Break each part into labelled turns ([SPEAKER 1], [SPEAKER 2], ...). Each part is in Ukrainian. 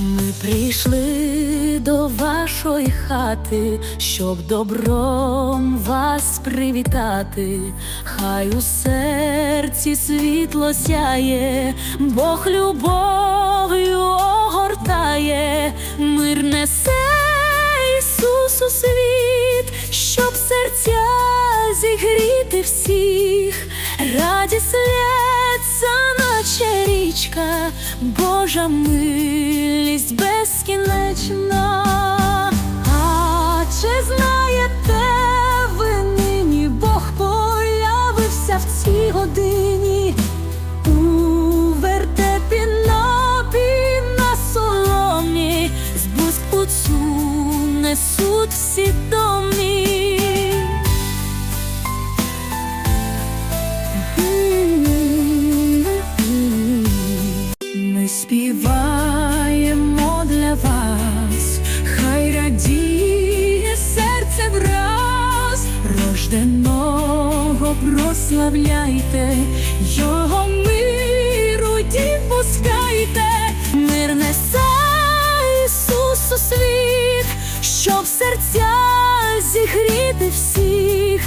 [SPEAKER 1] Ми прийшли до вашої хати, щоб добром вас привітати. Хай у серці світло сяє, Бог любов'ю огортає, мир несе Ісус у світ, щоб серця зігріти всіх, річка, Божа милість безкінечна. А чи ви нині Бог появився в цій годині? У вертепі на соломі, з блискуцу несуть всі домі. Співаємо для вас, хай радіє серце враз, рожденого прославляйте, його миру дім пускайте, мир несе Ісус у світ, щоб серця зігріти всіх,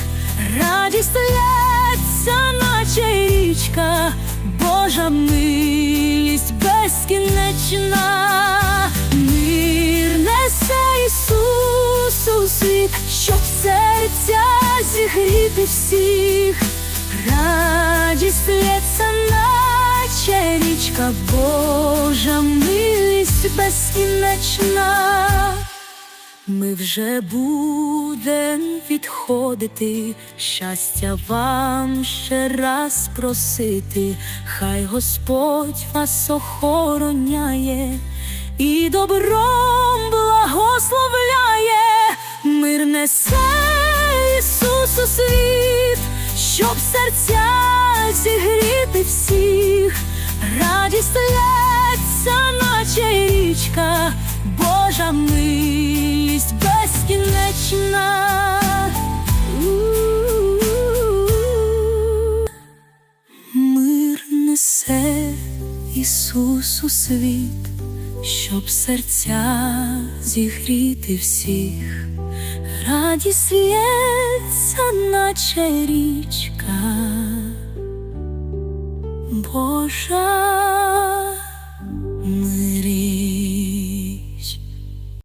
[SPEAKER 1] радість лється, наче річка, Божа милість безкінечна, мир несе Ісус у світ, щоб серця зігріти всіх, радість лється, наче річка, Божа милість безкінечна. Ми вже будем відходити, щастя вам ще раз просити, хай Господь вас охороняє і добром благословляє, мир несе Ісус у світ, щоб серця зігріти всіх, радість лється, наче річка, Божа милість безкінечна. Мир несе Ісус у світ, щоб серця зігріти всіх, радість лється, наче річка, Божа